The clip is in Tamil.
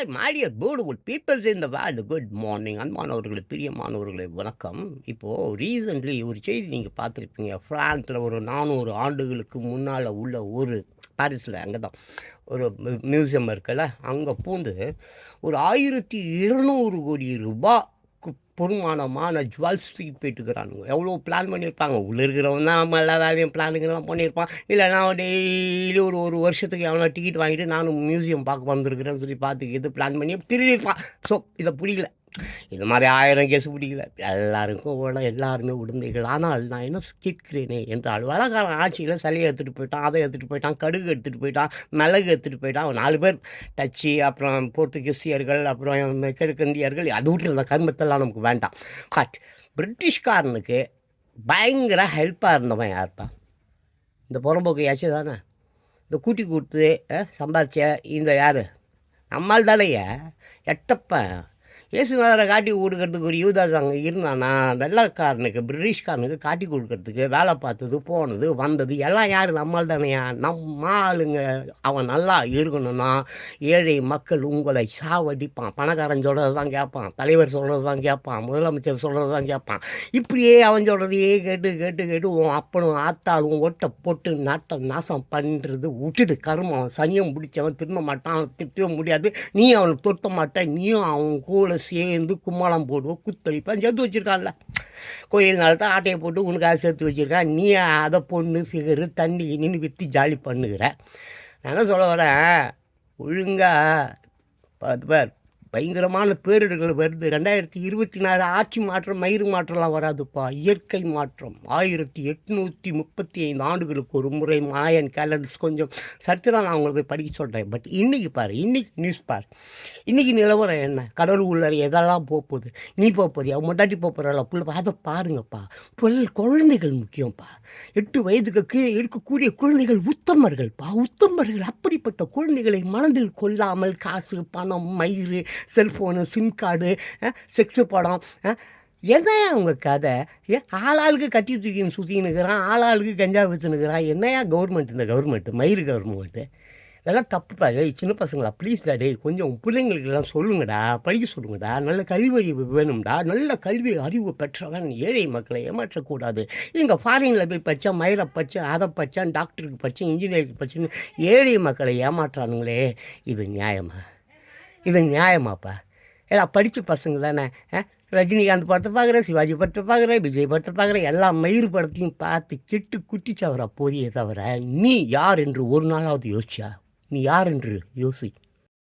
I my dear beautiful peoples peoples in the good morning அன்பானவர்களே பிரியமானவர்களே வணக்கம். இப்போது ரீசன்ட்லி ஒரு செய்தி நீங்கள் பார்த்துருப்பீங்க. ஃப்ரான்ஸில் ஒரு நானூறு ஆண்டுகளுக்கு முன்னால் உள்ள ஒரு பாரிஸில் அங்கே தான் ஒரு மியூசியம் இருக்குல்ல அங்கே பூந்து ஒரு ஆயிரத்தி இருநூறு கோடி ரூபாய் பொறுமானமான ஜுவல்ஸ் தூக்கி போயிட்டுக்கிறானுங்க எவ்வளோ பிளான் பண்ணியிருப்பாங்க? உள்ளே இருக்கிறவன் தான் நம்ம எல்லா வேலையும் பிளானுங்கெல்லாம் பண்ணியிருப்பான். இல்லை நான் டெய்லி ஒரு ஒரு வருஷத்துக்கு எவ்வளோ டிக்கெட் வாங்கிட்டு நானும் மியூசியம் பார்க்க வந்திருக்கிறேன்னு சொல்லி பார்த்து எது பிளான் பண்ணி திருடியிருப்பான். ஸோ இதை பிடிக்கல இது மாதிரி ஆயிரம் கேஸ் பிடிக்கல. எல்லாருக்கும் ஓட எல்லாருமே உடந்தைகள். ஆனால் நான் என்ன கேட்கிறேனே என்றால் வடகாரன் ஆட்சியில் சளியை எடுத்துகிட்டு போயிட்டான் அதை எடுத்துகிட்டு போயிட்டான் கடுகு எடுத்துகிட்டு போயிட்டான் மிளகு எடுத்துகிட்டு போயிட்டான். அவன் நாலு பேர் டச்சு அப்புறம் போர்த்துகீசியர்கள் அப்புறம் கிழக்கிந்தியர்கள் அது வீட்டில் இந்த கர்மத்தெல்லாம் நமக்கு வேண்டாம். பட் பிரிட்டிஷ்காரனுக்கு பயங்கர ஹெல்ப்பாக இருந்தவன் யார்ப்பா? இந்த புறம்போக்கு யாச்சு தானே? இந்த கூட்டி கொடுத்து சம்பாதிச்ச இந்த யார்? நம்மால் தானைய எட்டப்பன். இயேசுநாதரை காட்டி கொடுக்கறதுக்கு ஒரு யூதாஸ் அங்கே இருந்தானா? வெள்ளைக்காரனுக்கு பிரிட்டிஷ்காரனுக்கு காட்டி கொடுக்கறதுக்கு வேலை பார்த்தது போனது வந்தது எல்லாம் யார்? நம்மால் தானையா? நம்ம ஆளுங்க. அவன் நல்லா இருக்கணும்னா ஏழை மக்கள் உங்களை சாவடிப்பான். பணக்காரன் சொல்கிறது தான் கேட்பான். தலைவர் சொல்கிறது தான் கேட்பான். முதலமைச்சர் சொல்கிறது தான் கேட்பான். இப்படியே அவன் சொல்கிறதையே கேட்டு கேட்டு கேட்டு உன் அப்பனும் ஆத்தாளும் ஒட்டை போட்டு நாட்டம் நாசம் பண்ணுறது விட்டுட்டு கருமம் சனியம் பிடிச்சவன் திரும்ப மாட்டான் அவன் முடியாது. நீ அவனை தொட்ட மாட்டேன். நீயும் அவன் கூட சேர்ந்து கும்மாளம் போடுவோம் குத்தளிப்பேன் சேர்த்து வச்சுருக்கான்ல. கோயில் தான் ஆட்டையை போட்டு உனக்காக சேர்த்து வச்சுருக்கான் நீ அதை பொண்ணு சிகரு தண்ணி நின்று விற்று ஜாலி பண்ணுகிற. நான் சொல்ல வரேன்? ஒழுங்காக பார்த்து பார். பயங்கரமான பேரிடர்கள் வருது. ரெண்டாயிரத்தி இருபத்தி நாலு ஆட்சி மாற்றம் மயிறு மாற்றலாம் வராதுப்பா. இயற்கை மாற்றம். ஆயிரத்தி எட்நூற்றி முப்பத்தி ஐந்து ஆண்டுகளுக்கு ஒரு முறை மாயன் கேலண்டர்ஸ் கொஞ்சம் சரித்திரம் நான் உங்களுக்கு போய் படிக்க சொல்கிறேன் பட் இன்றைக்கி பாரு இன்றைக்கி நியூஸ் பார். இன்றைக்கி நிலவரம் என்ன? கடல் உள்ளார எதெல்லாம் போக போகுது? நீ போக போறியா? முட்டாட்டி போக பிள்ளை அதை பாருங்கப்பா. புல் குழந்தைகள் முக்கியம்ப்பா. எட்டு வயதுக்கு கீழே இருக்கக்கூடிய குழந்தைகள் உத்தமர்கள்ப்பா. உத்தமர்கள் அப்படிப்பட்ட குழந்தைகளை மனதில் கொள்ளாமல் காசு பணம் மயிறு செல்ஃபோனு சிம் கார்டு செக்ஸு படம் என்னையா அவங்க கதை? ஏ ஆளாளுக்கு கட்டி தூக்கின்னு சுற்றின்னு ஆளாளுக்கு கஞ்சா விற்றுனுக்கிறான் என்னையா கவர்மெண்ட் இந்த கவர்மெண்ட்டு மயிறு கவர்மெண்ட்டு இதெல்லாம் தப்புப்பா ஏய் சின்ன பசங்களா ப்ளீஸ் டே கொஞ்சம் பிள்ளைங்களுக்கெல்லாம் சொல்லுங்கடா படிக்க சொல்லுங்கடா. நல்ல கல்வி அறிவு வேணும்டா. நல்ல கல்வி அறிவு பெற்றவன் ஏழை மக்களை ஏமாற்றக்கூடாது. இங்கே ஃபாரினில் போய் படித்தேன் மயிரை படித்தேன் அதை படித்தேன் டாக்டருக்கு படித்தேன் இன்ஜினியருக்கு படித்தேன்னு ஏழை மக்களை ஏமாற்றானுங்களே. இது நியாயமாக இது நியாயமாப்பா ஏடா படித்த பசங்க தானே ஆ? ரஜினிகாந்த் படத்தை பார்க்குறேன் சிவாஜி படத்தை பார்க்குறேன் விஜய் படத்தை பார்க்குறேன் எல்லா மயிறு படத்தையும் பார்த்து கெட்டு குட்டிச்சவரா தவிர போதியே தவிர நீ யார் என்று ஒரு நாளாவது யோசிச்சா நீ யார் என்று யோசி